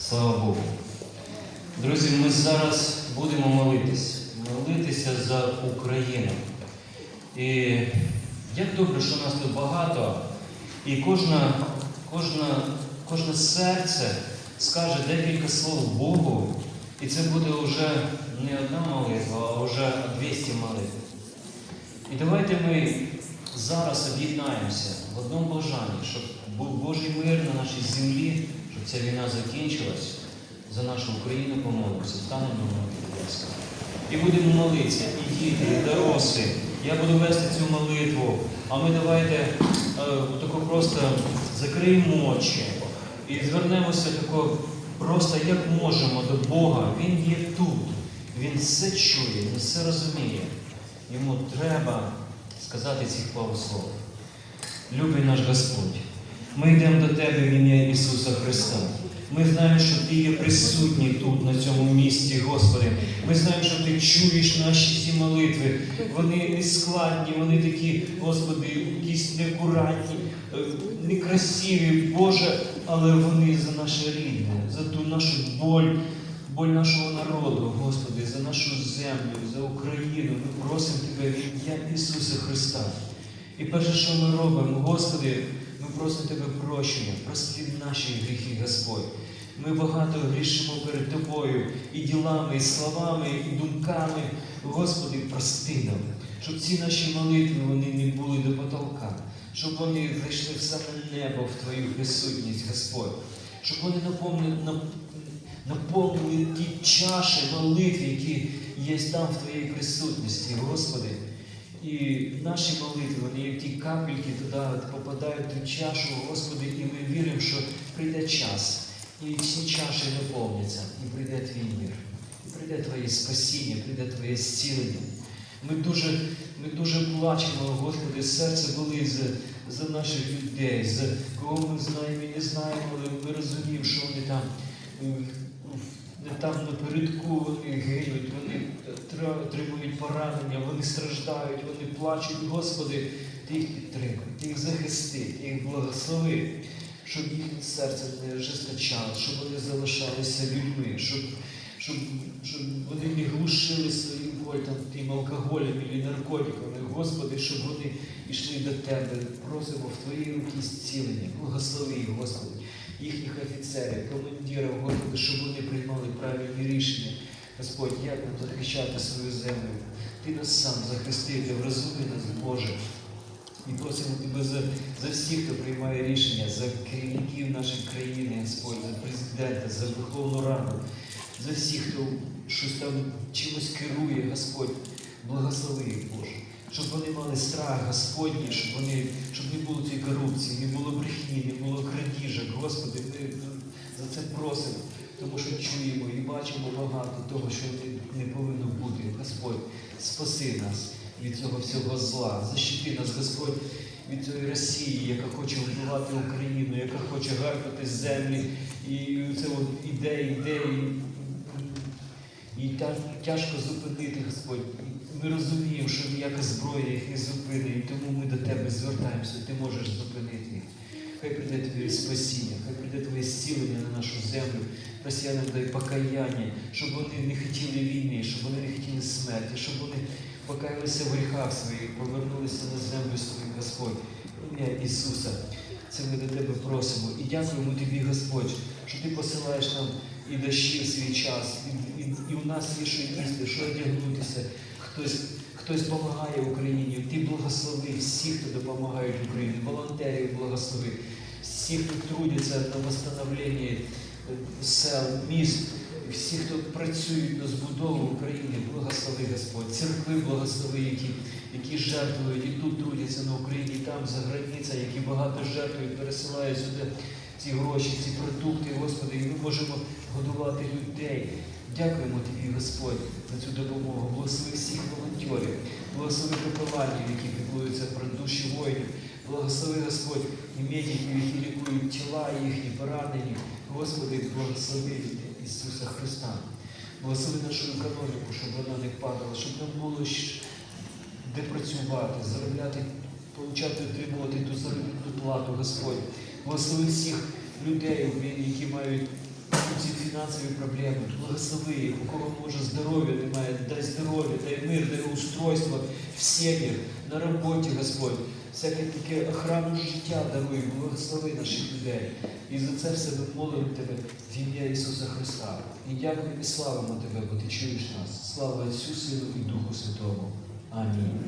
Слава Богу. Друзі, ми зараз будемо молитись. Молитися за Україну. І як добре, що нас тут багато, і кожна, кожна, кожне серце скаже декілька слов Богу, і це буде вже не одна молитва, а вже 200 молитв. І давайте ми зараз об'єднаємося в одному бажанні, щоб був Божий мир на нашій землі, щоб ця війна закінчилась. За нашу Україну помолимося. Станемо ноги, будь ласка. І будемо молитися, і діти, і дорослі. Я буду вести цю молитву, а ми давайте е, тако просто закриємо очі і звернемося тако просто як можемо до Бога. Він є тут. Він все чує, він все розуміє. Йому треба сказати цих благослов. Любий наш Господь, ми йдемо до Тебе в ім'я Ісуса Христа. Ми знаємо, що Ти є присутній тут, на цьому місці, Господи. Ми знаємо, що Ти чуєш наші ці молитви. Вони не складні, вони такі, Господи, якісь неакуратні, е, некрасиві, Боже, але вони за наше рідне, за ту нашу боль, боль нашого народу, Господи, за нашу землю, за Україну. Ми просимо Тебе в ім'я Ісуса Христа. І перше, що ми робимо, Господи, просимо Тебе прощення, прости наші гріхи, Господь. Ми багато грішимо перед Тобою і ділами, і словами, і думками. Господи, прости нам, щоб ці наші молитви вони не були до потолка, щоб вони зайшли в саме небо в Твою присутність, Господь, щоб вони наповнили, наповнили ті чаші молитв, які є там в Твоїй присутності. І наші молитви, вони як ті капельки туди попадають ту чашу, Господи, і ми віримо, що прийде час, і ці чаші наповняться, і прийде Твій мір, і прийде Твоє спасіння, прийде Твоє зцілення. Ми дуже, ми дуже плачемо, Господи, серце болить за, за наших людей, за кого ми знаємо і не знаємо, але ми розуміємо, що вони там. Е, де там напередку вони гинуть, вони отримують поранення, вони страждають, вони плачуть. Господи, Ти їх підтримай, Ти їх захисти, Ти їх благослови, щоб їхнє серце не жесточало, щоб вони залишалися людьми, щоб, щоб, щоб вони не глушили свою боль там, тим алкоголем і наркотиками. Господи, щоб вони йшли до Тебе. Просимо в Твої руки зцілення. Благослови Господи їхніх офіцерів, командирів, Господи, щоб вони приймали правильні рішення. Господь, як нам захищати свою землю? Ти нас сам захистити, вразуми нас, Боже. І просимо Тебе за, за всіх, хто приймає рішення, за керівників нашої країни, Господь, за президента, за Верховну Раду, за всіх, хто щось там чимось керує, Господь, благослови їх, Боже. Щоб вони мали страх Господній, щоб щоб не було цієї корупції, не було брехні, не було крадіжок. Господи, ми за це просимо, тому що чуємо і бачимо багато того, що не, повинно бути. Господь, спаси нас від цього всього зла. Защити нас, Господь, від цієї Росії, яка хоче вбивати Україну, яка хоче гарпати землі. І це от іде, іде, і, і тяжко зупинити, Господь. Ми розуміємо, що ніяка зброя їх не зупинить, і тому ми до Тебе звертаємося, Ти можеш зупинити їх. Хай прийде Твоє спасіння, хай прийде Твоє зцілення на нашу землю. Росіянам дай покаяння, щоб вони не хотіли війни, щоб вони не хотіли смерті, щоб вони покаялися в гріхах своїх, повернулися на землю свою, Господь. Ім'я Ісуса. Це ми до Тебе просимо. І дякуємо Тобі, Господь, що Ти посилаєш нам і дощі в свій час, і, і, і у нас є що їсти, що одягнутися. Хтось, хтось допомагає Україні. Ти благослови всіх, хто допомагає Україні, волонтерів благослови, всіх, хто трудиться на встановленні е, сел, міст, всі, хто працюють на збудову України, благослови Господь, церкви благослови, які, які жертвують і тут трудяться на Україні, там за границя, які багато жертвують, пересилають сюди ці гроші, ці продукти, Господи, і ми можемо годувати людей. Дякуємо Тобі, Господь, за цю допомогу. Благослови всіх волонтерів, благослови капеланів, які піклуються про душі воїнів. Благослови Господь і медиків, які лікують тіла їхні, поранені. Господи, благослови Ісуса Христа. Благослови нашу економіку, щоб вона не падала, щоб нам було де працювати, заробляти, получати, отримувати ту заробітну плату, Господь. Благослови всіх людей, які мають ці фінансові проблеми, благослови їх, у кого може здоров'я немає, дай здоров'я, дай мир, дай устройство в сім'ях, на роботі, Господь. Всяке таке охрану життя даруй, благослови наших людей. І за це все ми молимо Тебе в ім'я Ісуса Христа. І дякуємо і славимо Тебе, бо Ти чуєш нас. Слава Отцю, Сину і Духу Святому. Амінь.